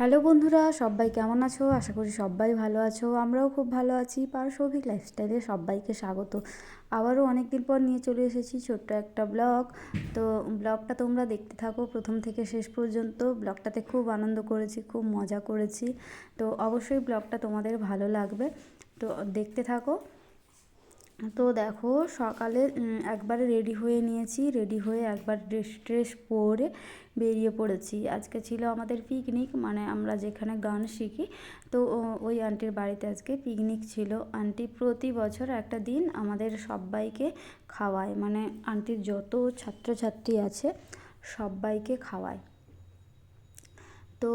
Hello বন্ধুরা, সবাই কেমন আছো? আশা করি সবাই ভালো আছো। আমরাও খুব ভালো আছি। পারসৌভিক লাইফস্টাইলে সবাইকে স্বাগত। আবারও অনেক দিন পর নিয়ে চলে এসেছি ছোট্ট একটা ব্লগ। তো ব্লগটা তোমরা দেখতে থাকো প্রথম থেকে শেষ পর্যন্ত। ব্লগটাতে খুব আনন্দ করেছি, খুব মজা করেছি। তো অবশ্যই ব্লগটা তোমাদের ভালো লাগবে। তো দেখতে থাকো। তো দেখো সকালে একবারে রেডি হয়ে নিয়েছি রেডি হয়ে একবার ড্রেস ট্রেস পরে বেরিয়ে পড়েছি। আজকে ছিল আমাদের পিকনিক মানে আমরা যেখানে গান শিখি, তো ওই আন্টির বাড়িতে আজকে পিকনিক ছিল। আন্টি প্রতি বছর একটা দিন আমাদের সবাইকে খাওয়ায় মানে আন্টির যত ছাত্রছাত্রী আছে সবাইকে খাওয়ায়। তো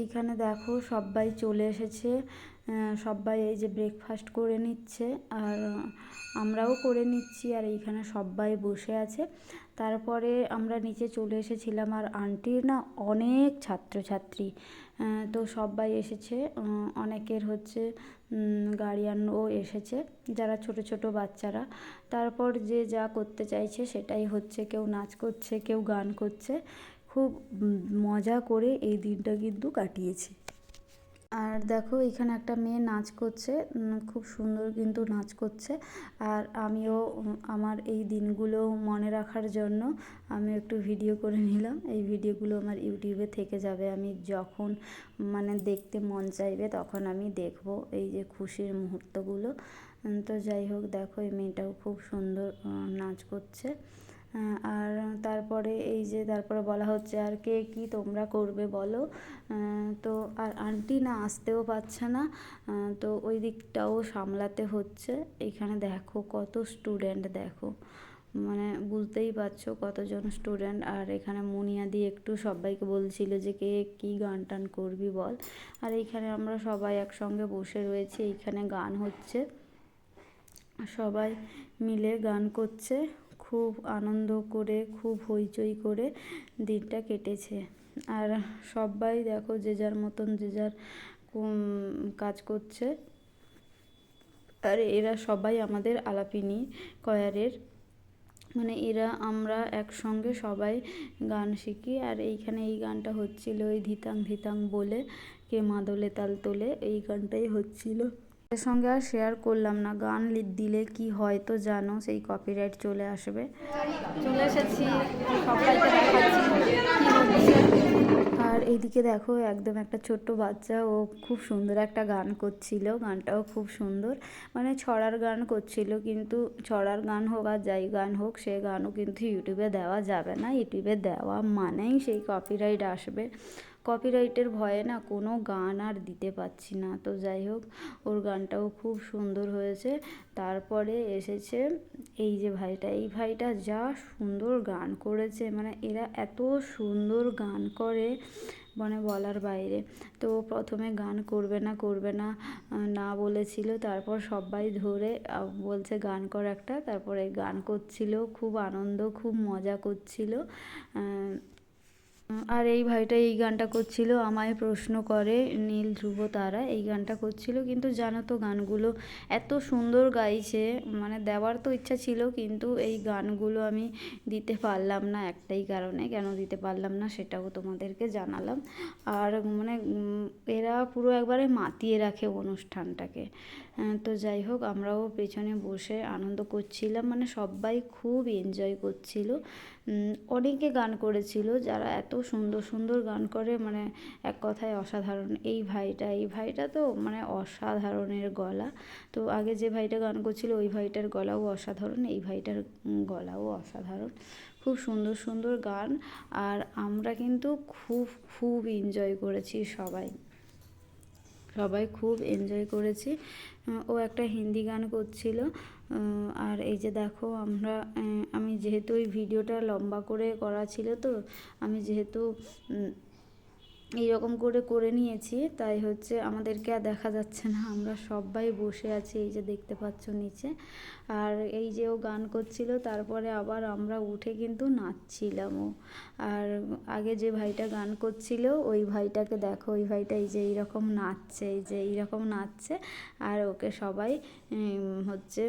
এইখানে দেখো সবাই চলে এসেছে। সবাই এই যে ব্রেকফাস্ট করে নিচ্ছে আর আমরাও করে নিচ্ছি আর এইখানে সবাই বসে আছে। তারপরে আমরা নিচে চলে এসেছিলাম আর আন্টির না অনেক ছাত্রছাত্রী। তো সবাই এসেছে অনেকের হচ্ছে গার্ডিয়ানও এসেছে, যারা ছোট ছোট বাচ্চারা। তারপর যে যা করতে চাইছে সেটাই হচ্ছে, কেউ নাচ করছে, কেউ গান করছে। খুব মজা করে এই দিনটা কিন্তু কাটিয়েছি। আর দেখো, এখানে একটা মেয়ে নাচ করছে খুব সুন্দর কিন্তু নাচ করছে। আর আমিও আমার এই দিনগুলো মনে রাখার জন্য আমি একটু ভিডিও করে নিলাম। এই ভিডিওগুলো আমার ইউটিউবে থেকে যাবে। আমি যখন মানে দেখতে মন চাইবে তখন আমি দেখব এই যে খুশির মুহূর্তগুলো। তো যাই হোক, দেখো, এই মেয়েটাও খুব সুন্দর নাচ করছে। আর তারপরে এই যে তারপরে বলা হচ্ছে আর কে কি তোমরা করবে বলো। তো আর আন্টি না আসতেও পারছে না। তো ওই দিকটাও সামলাতে হচ্ছে। এখানে দেখো কত স্টুডেন্ট দেখো। মানে বুঝতেই পারছ কতজন স্টুডেন্ট আর এখানে মুনিয়া দিয়ে একটু সবাইকে বলছিল যে কে কী গান টান করবি বল। আর এইখানে আমরা সবাই একসঙ্গে বসে রয়েছি। এইখানে গান হচ্ছে। সবাই মিলে গান করছে। খুব আনন্দ করে, খুব হইচই করে দিনটা কেটেছে। আর সবাই দেখো যে যার মতন যে যার কাজ করছে। আর এরা সবাই আমাদের আলাপিনি কয়ারের। মানে এরা, আমরা একসঙ্গে সবাই গান শিখি। আর এইখানে এই গানটা হচ্ছিল ওই ধিতাং ধিতাং বলে, কে মাদলে তাল তোলে, এই গানটাই হচ্ছিল। এর সঙ্গে আর শেয়ার করলাম না। গান দিলে কি হয় তো জানো সেই কপিরাইট চলে আসবে। চলে এসেছি আর এইদিকে দেখো একদম একটা ছোট্ট বাচ্চা ও খুব সুন্দর একটা গান করছিল। গানটাও খুব সুন্দর। মানে ছড়ার গান করছিল কিন্তু ছড়ার গান হোক আর যাই গান হোক সে গানও কিন্তু ইউটিউবে দেওয়া যাবে না। ইউটিউবে দেওয়া মানেই সেই কপিরাইট আসবে। কপিরাইটের ভয়ে না কোনো গান আর দিতে পারছি না। তো যাই হোক, ওর গানটাও খুব সুন্দর হয়েছে। তারপরে এসেছে এই যে ভাইটা, এই ভাইটা যা সুন্দর গান করেছে। মানে এরা এত সুন্দর গান করে মানে বলার বাইরে। তো প্রথমে গান করবে না করবে না না বলেছিল। তারপর সবাই ধরে বলছে গান কর একটা। তারপরে গান করছিল, খুব আনন্দ, খুব মজা করছিল। আর এই ভাইটা এই গানটা করছিল, আমায় প্রশ্ন করে, নীল ধ্রুব তারা এই গানটা করছিল? কিন্তু জানো তো গানগুলো এত সুন্দর গাইছে মানে দেওয়ার তো ইচ্ছা ছিল, কিন্তু এই গানগুলো আমি দিতে পারলাম না একটাই কারণে, কেন দিতে পারলাম না সেটাও তোমাদেরকে জানালাম। আর মানে এরা পুরো একবারে মাতিয়ে রাখে অনুষ্ঠানটাকে। তো যাই হোক, আমরাও পেছনে বসে আনন্দ করছিলাম মানে সবাই খুব এনজয় করছিল। অনেকে গান করেছিল যারা এত সুন্দর সুন্দর গান করে মানে এক কথায় অসাধারণ। এই ভাইটা এই ভাইটা তো মানে অসাধারণের গলা। তো আগে যে ভাইটা গান করছিল, ওই ভাইটার গলাও অসাধারণ, এই ভাইটার গলাও অসাধারণ। খুব সুন্দর সুন্দর গান। আর আমরা কিন্তু খুব খুব এনজয় করেছি সবাই। সবাই খুব এনজয় করেছি। ও একটা হিন্দি গান করছিল। আর এই যে দেখো আমরা আমি যেহেতু ওই ভিডিওটা লম্বা করে করা ছিল তো, আমি যেহেতু এইরকম করে করে নিয়েছি, তাই হচ্ছে আমাদেরকে আর দেখা যাচ্ছে না। আমরা সবাই বসে আছি, এই যে দেখতে পাচ্ছ নিচে। আর এই যে ও গান করছিল, তারপরে আবার আমরা উঠে কিন্তু নাচছিলামও আর আগে যে ভাইটা গান করছিল, ওই ভাইটাকে দেখো, ওই ভাইটা এই যে এইরকম নাচছে, এই যে এইরকম নাচছে। আর ওকে সবাই হচ্ছে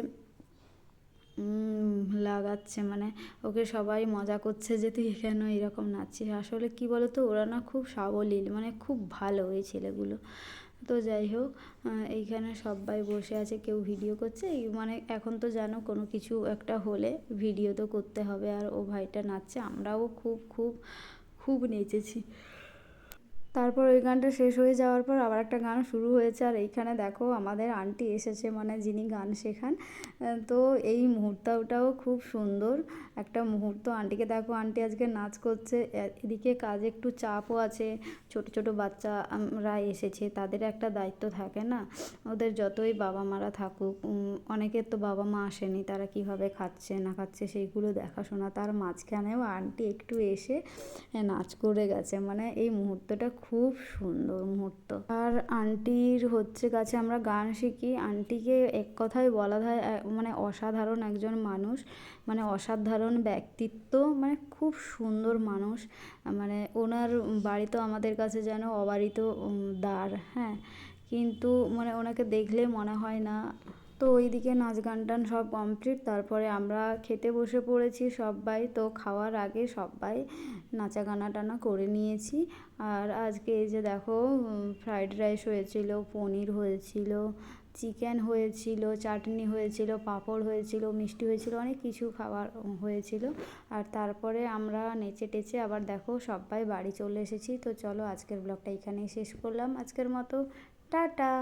লাগাচ্ছে। মানে ওকে সবাই মজা করছে যে, তুই কেন এরকম নাচছিস? আসলে কি বলো তো ওরা না খুব সাবলীল মানে খুব ভালো এই ছেলেগুলো। তো যাই হোক এইখানে সবাই বসে আছে, কেউ ভিডিও করছে। মানে এখন তো জানো কোনো কিছু একটা হলে ভিডিও তো করতে হবে, আর ও ভাইটা নাচছে। আমরাও খুব খুব খুব নেচেছি। তারপর ওই গানটা শেষ হয়ে যাওয়ার পর আবার একটা গান শুরু হয়েছে। আর এইখানে দেখো আমাদের আন্টি এসেছে মানে যিনি গান শেখান। তো এই মুহূর্তটাও খুব সুন্দর একটা মুহূর্ত। আন্টিকে দেখো, আন্টি আজকে নাচ করছে। এদিকে কাজে একটু চাপও আছে। ছোট ছোট বাচ্চারা এসেছে, তাদের একটা দায়িত্ব থাকে না। ওদের যতই বাবা মারা থাকুক অনেকের তো বাবা মা আসেনি, তারা কীভাবে খাচ্ছে, না খাচ্ছে সেইগুলো দেখাশোনা। তার মাঝখানেও আন্টি একটু এসে নাচ করে গেছে। মানে এই মুহূর্তটা খুব সুন্দর মুহূর্ত। আর আন্টির হচ্ছে কাছে আমরা গান শিখি। আন্টিকে এক কথায় বলা হয় মানে অসাধারণ একজন মানুষ মানে অসাধারণ ব্যক্তিত্ব মানে খুব সুন্দর মানুষ। মানে ওনার বাড়ি তো আমাদের কাছে যেন অবারিত দ্বার হ্যাঁ। কিন্তু মানে ওনাকে দেখলে মনে হয় না তো ওইদিকে নাচ গান টান সব কমপ্লিট তারপরে আমরা খেতে বসে পড়েছি সবাই তো খাওয়ার আগে সবাই নাচা গানা টানা করে নিয়েছি। আর আজকে এই যে দেখো ফ্রাইড রাইস হয়েছিল, পনির হয়েছিল চিকেন হয়েছিল, চাটনি হয়েছিল, পাঁপড় হয়েছিল, মিষ্টি হয়েছিল, অনেক কিছু খাবার হয়েছিল। আর তারপরে আমরা নেচে টেচে আবার দেখো সবাই বাড়ি চলে এসেছি। তো চলো আজকের ব্লগটা এখানেই শেষ করলাম। আজকের মতো, টাটা!